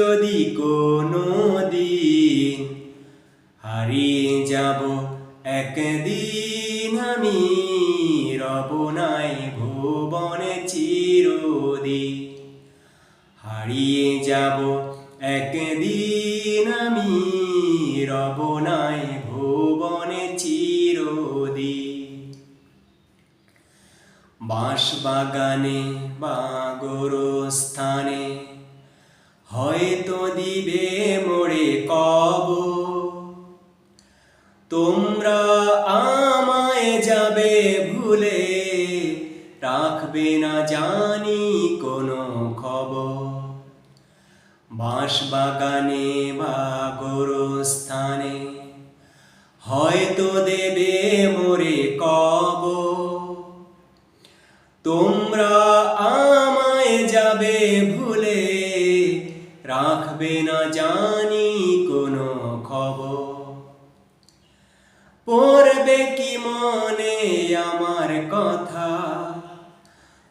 যদি কোনো দিন হারিয়ে যাব, একদিন আমি রব নাই ভুবনে চিরদিন। হারিয়ে যাব, একদিন আমি রব নাই ভুবনে চিরদিন। বাঁশ বাগানে বা স্থানে হয়তো দিবে মোড়ে কব তোমরা আমায় যাবে ভুলে, রাখবে না জানি কোনো খবর। বাঁশ বাগানে বা স্থানে হয়তো দেবে মোরে কব তোমরা জানি কোনো খবর। পড়বে কি মনে আমার কথা?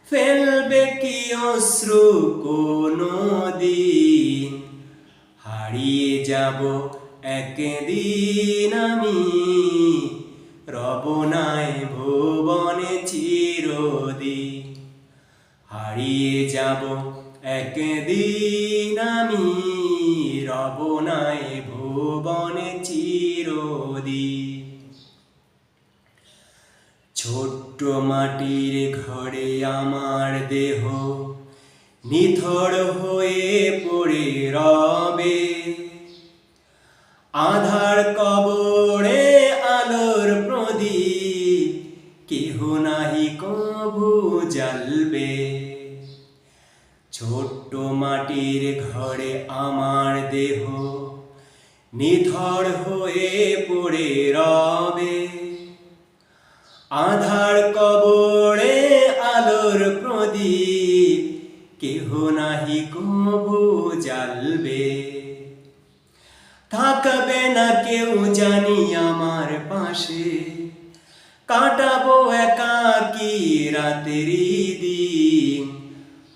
ফেলবে কি অশ্রু কোনো দিন? হারিয়ে যাব একদিন আমি। রব নাই ভুবনে চিরদিন। হারিয়ে যাব একদিন আমি। রব নাই ভুবনে চিরদিন। ছোট্ট মাটির ঘরে আমার দেহ, নিথর হয়ে পড়ে রবে। আধার কবরে আলোর প্রদীপ, কেহ নাহি কবু জ্বালবে। ছোট্ট মাটির ঘরে আমার দেহ নিথর হয়ে পড়ে রবে। আধার কবরে আলোর প্রদীপ, কেহ নাহি কবু জ্বালবে। থাকবে না কেউ জানি আমার পাশে, কাটাবো একাকি রাতেরই দিন।